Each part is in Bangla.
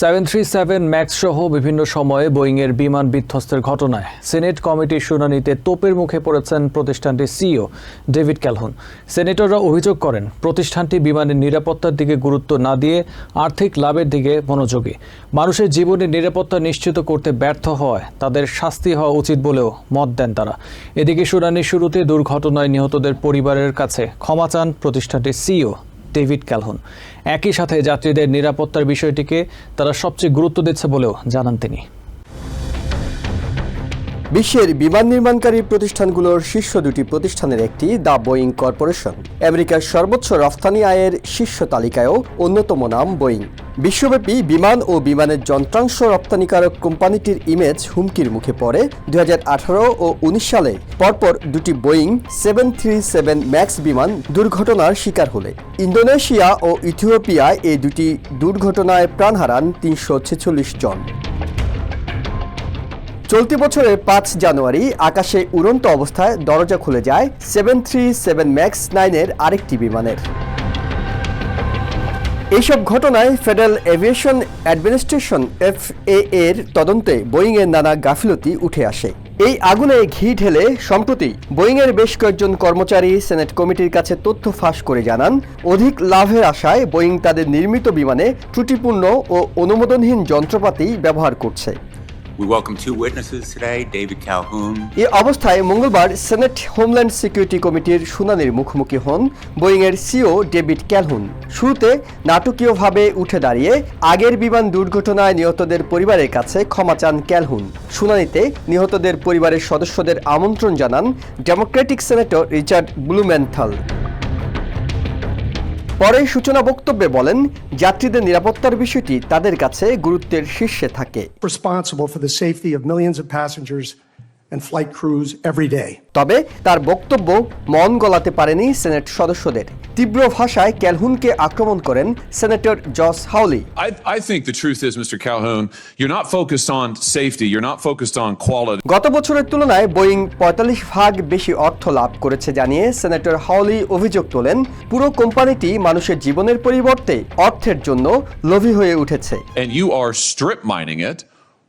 সেভেন থ্রি সেভেন ম্যাক্স সহ বিভিন্ন সময়ে বোয়িংয়ের বিমান বিধ্বস্তের ঘটনায়। সিনেট কমিটির শুনানিতে তোপের মুখে পড়েছেন প্রতিষ্ঠানটির সিইও ডেভিড ক্যালহুন। সেনেটররা অভিযোগ করেন, প্রতিষ্ঠানটি বিমানের নিরাপত্তার দিকে গুরুত্ব না দিয়ে আর্থিক লাভের দিকে মনোযোগী। মানুষের জীবনের নিরাপত্তা নিশ্চিত করতে ব্যর্থ হওয়ায় তাদের শাস্তি হওয়া উচিত বলেও মত দেন তারা। এদিকে শুনানির শুরুতে দুর্ঘটনায় নিহতদের পরিবারের কাছে ক্ষমা চান প্রতিষ্ঠানটির সিইও ডেভিড ক্যালহন। একই সাথে যাত্রীদের নিরাপত্তার বিষয়টিকে তারা সবচেয়ে গুরুত্ব দিচ্ছে বলেও জানান তিনি। বিশ্বের বিমান নির্মাণকারী প্রতিষ্ঠানগুলোর শীর্ষ দুটি প্রতিষ্ঠানের একটি, দ্য বোয়িং কর্পোরেশন। আমেরিকার সর্বোচ্চ রফতানি আয়ের শীর্ষ তালিকায়ও অন্যতম নাম বোয়িং। বিশ্বব্যাপী বিমান ও বিমানের যন্ত্রাংশ রপ্তানিকারক কোম্পানিটির ইমেজ হুমকির মুখে পড়ে। দু হাজার আঠারো ও উনিশ সালে পরপর দুটি Boeing seven three seven max বিমান দুর্ঘটনার শিকার হলে। ইন্দোনেশিয়া ও ইথিওপিয়ায় এই দুটি দুর্ঘটনায় প্রাণ হারান তিনশো ছেচল্লিশ জন। চলতি বছরের পাঁচ জানুয়ারি আকাশে উড়ন্ত অবস্থায় দরজা খুলে যায় সেভেন থ্রি সেভেন ম্যাক্স নাইনের আরেকটি বিমানের। এইসব ঘটনায় ফেডারেল এভিয়েশন অ্যাডমিনিস্ট্রেশন এফ এর তদন্তে বোয়িংয়ের নানা গাফিলতি উঠে আসে। এই আগুনে ঘি ঢেলে সম্প্রতি বোয়িংয়ের বেশ কয়েকজন কর্মচারী সেনেট কমিটির কাছে তথ্য ফাঁস করে জানান। অধিক লাভের আশায় বোয়িং তাদের নির্মিত বিমানে ত্রুটিপূর্ণ ও অনুমোদনহীন যন্ত্রপাতি ব্যবহার করছে। We welcome two witnesses today, David Calhoun. এ অবস্থায় মঙ্গলবার সেনেট হোমল্যান্ড সিকিউরিটি কমিটির শুনানির মুখোমুখি হন বোয়িংয়ের সিও ডেভিড ক্যালহুন। শুরুতে নাটকীয়ভাবে উঠে দাঁড়িয়ে আগের বিমান দুর্ঘটনায় নিহতদের পরিবারের কাছে ক্ষমা চান ক্যালহুন। শুনানিতে নিহতদের পরিবারের সদস্যদের আমন্ত্রণ জানান ডেমোক্রেটিক সেনেটর রিচার্ড ব্লুমেন্থাল পরে সূচনা বক্তব্যে বলেন যাত্রীদের নিরাপত্তার বিষয়টি তাদের কাছে গুরুত্বের শীর্ষে থাকে responsible for the safety of millions of passengers and flight crews every day. তবে তার বক্তব্য মন গলাতে পারেনি সেনেট সদস্যদের তীব্র ভাষায় ক্যালহুনকে আক্রমণ করেন senator Josh Hawley I, I think the truth is, Mr. Calhoun, you're not focused on safety, you're not focused on quality. গত বছরের তুলনায় বোয়িং পঁয়তাল্লিশ ভাগ বেশি অর্থ লাভ করেছে জানিয়ে সেনেটর হাউলি অভিযোগ তোলেন পুরো কোম্পানিটি মানুষের জীবনের পরিবর্তে অর্থের জন্য লোভী হয়ে উঠেছে And you are strip mining it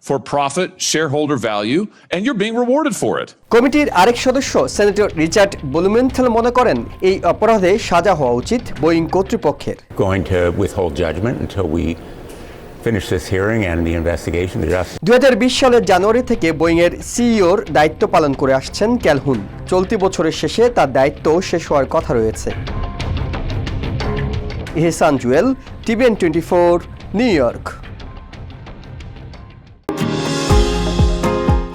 for profit, shareholder value, and you're being rewarded for it. কমিটির আরেক সদস্য সেনেটর রিচার্ড বুলুমেন্থেল মনে করেন এই অপরাধে সাজা হওয়া উচিত বোয়িং কর্তৃপক্ষের going to withhold judgment until we finish this hearing and the investigation. The justice দু সালের জানুয়ারি থেকে বোয়িংয়ের সিইওর দায়িত্ব পালন করে আসছেন ক্যালহুন চলতি বছরের শেষে তার দায়িত্ব শেষ হওয়ার কথা রয়েছে Ihsan Jewel TVN twenty four New York